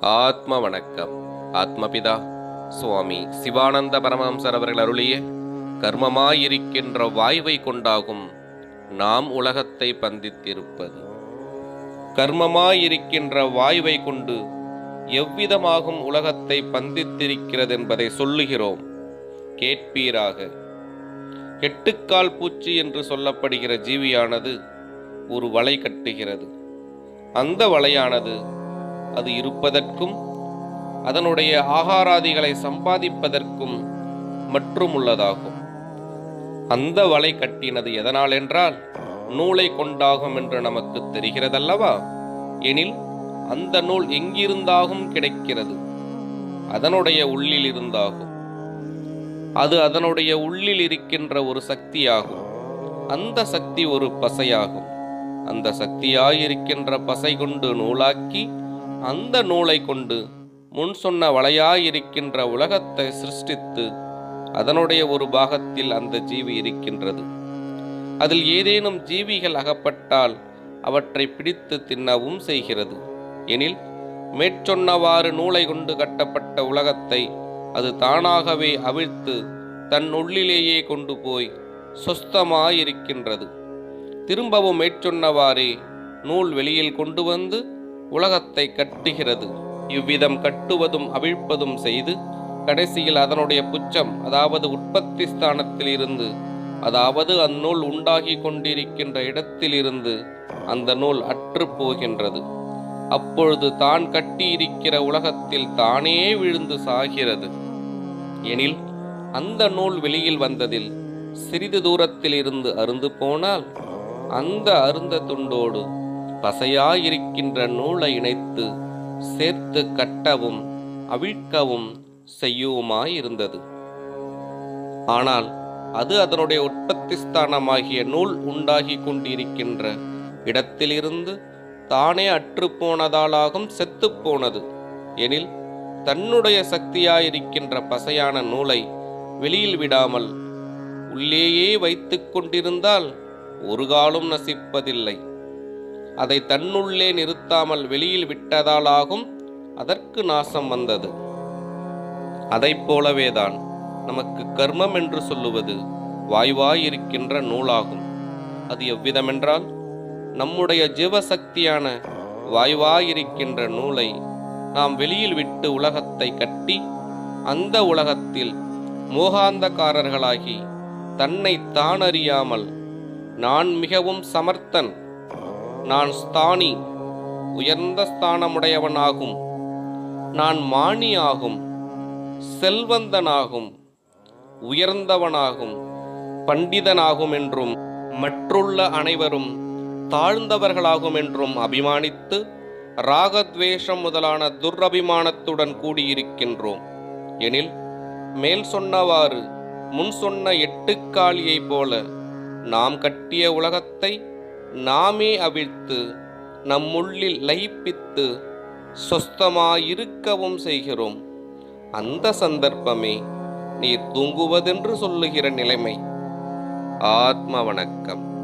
ஆத்ம வணக்கம். ஆத்மபிதா சுவாமி சிவானந்த பரமஹம்சர் அவர்கள் அருளிய கர்மமாயிருக்கின்ற வாய்வை கொண்டாகும் நாம் உலகத்தை பந்தித்திருப்பது. கர்மமாயிருக்கின்ற வாய்வை கொண்டு எவ்விதமாகும் உலகத்தை பந்தித்திருக்கிறது என்பதை சொல்லுகிறோம். கேட்பீராக. எட்டுக்கால் பூச்சி என்று சொல்லப்படுகிற ஜீவியானது ஒரு வலை கட்டுகிறது. அந்த வலையானது அது இருப்பதற்கும் அதனுடைய ஆகாராதிகளை சம்பாதிப்பதற்கும் மற்றும் உள்ளதாகும் அந்த வலை கட்டினது எதனால் என்றால் நூலை கொண்டாகும் என்று நமக்கு தெரிகிறதல்லவா? எனில் அந்த நூல் எங்கிருந்தாகும் கிடைக்கிறது? அதனுடைய உள்ளில் இருந்தாகும். அது அதனுடைய உள்ளில் இருக்கின்ற ஒரு சக்தியாகும். அந்த சக்தி ஒரு பசையாகும். அந்த சக்தியாயிருக்கின்ற பசை கொண்டு நூலாக்கி அந்த நூலை கொண்டு முன் சொன்ன வளையாயிருக்கின்ற உலகத்தை சிருஷ்டித்து அதனுடைய ஒரு பாகத்தில் அந்த ஜீவி இருக்கின்றது. அதில் ஏதேனும் ஜீவிகள் அகப்பட்டால் அவற்றை பிடித்து தின்னவும் செய்கிறது. எனில் மேற்சொன்னவாறு நூலை கொண்டு கட்டப்பட்ட உலகத்தை அது தானாகவே அவிழ்த்து தன் உள்ளிலேயே கொண்டு போய் சொஸ்தமாயிருக்கின்றது. திரும்பவும் மேற்சொன்னவாறே நூல் வெளியில் கொண்டு வந்து உலகத்தை கட்டுகிறது. இவ்விதம் கட்டுவதும் அவிழ்ப்பதும் செய்து கடைசியில் அதனுடைய புச்சம் அதாவது உற்பத்தி ஸ்தானத்தில் இருந்து அதாவது அந்நூல் உண்டாகி கொண்டிருக்கின்ற இடத்திலிருந்து அந்த நூல் அற்று போகின்றது. அப்பொழுது தான் கட்டியிருக்கிற உலகத்தில் தானே விழுந்து சாகிறது. எனில் அந்த நூல் வெளியில் வந்ததில் சிறிது தூரத்தில் இருந்து அருந்து போனால் அந்த அருந்த துண்டோடு பசையாயிருக்கின்ற நூலை இணைத்து சேர்த்து கட்டவும் அவிழ்க்கவும் செய்யுமாயிருந்தது. ஆனால் அது அதனுடைய உற்பத்தி ஸ்தானமாகிய நூல் உண்டாகி கொண்டிருக்கின்ற இடத்திலிருந்து தானே அற்றுப்போனதாலாகும் செத்துப்போனது. எனில் தன்னுடைய சக்தியாயிருக்கின்ற பசையான நூலை வெளியில் விடாமல் உள்ளேயே வைத்து கொண்டிருந்தால் ஒரு காலும் நசிப்பதில்லை. அதை தன்னுள்ளே நிறுத்தாமல் வெளியில் விட்டதாலாகும் அதற்கு நாசம் வந்தது. அதைப் போலவேதான் நமக்கு கர்மம் என்று சொல்லுவது வாய்வாயிருக்கின்ற நூலாகும். அது எவ்விதமென்றால் நம்முடைய ஜீவசக்தியான வாய்வாயிருக்கின்ற நூலை நாம் வெளியில் விட்டு உலகத்தை கட்டி அந்த உலகத்தில் மோகாந்தக்காரர்களாகி தன்னை தானறியாமல் நான் மிகவும் சமர்த்தன் நான் ஸ்தானி உயர்ந்த ஸ்தானமுடையவனாகும். நான் மாணியாகும் செல்வந்தனாகும் உயர்ந்தவனாகும் பண்டிதனாகும் என்றும் மற்றுள்ள அனைவரும் தாழ்ந்தவர்களாகும் என்றும் அபிமானித்து ராகத்வேஷம் முதலான துரபிமானத்துடன் கூடியிருக்கின்றோம். எனில் மேல் சொன்னவாறு முன் சொன்ன எட்டுக்காலியைப் போல நாம் கட்டிய உலகத்தை நாமே அவிழ்த்து நம்முள்ளில் லயிப்பித்து சொஸ்தமாயிருக்கவும் செய்கிறோம். அந்த சந்தர்ப்பமே நீ தூங்குவதென்று சொல்லுகிற நிலைமை. ஆத்ம வணக்கம்.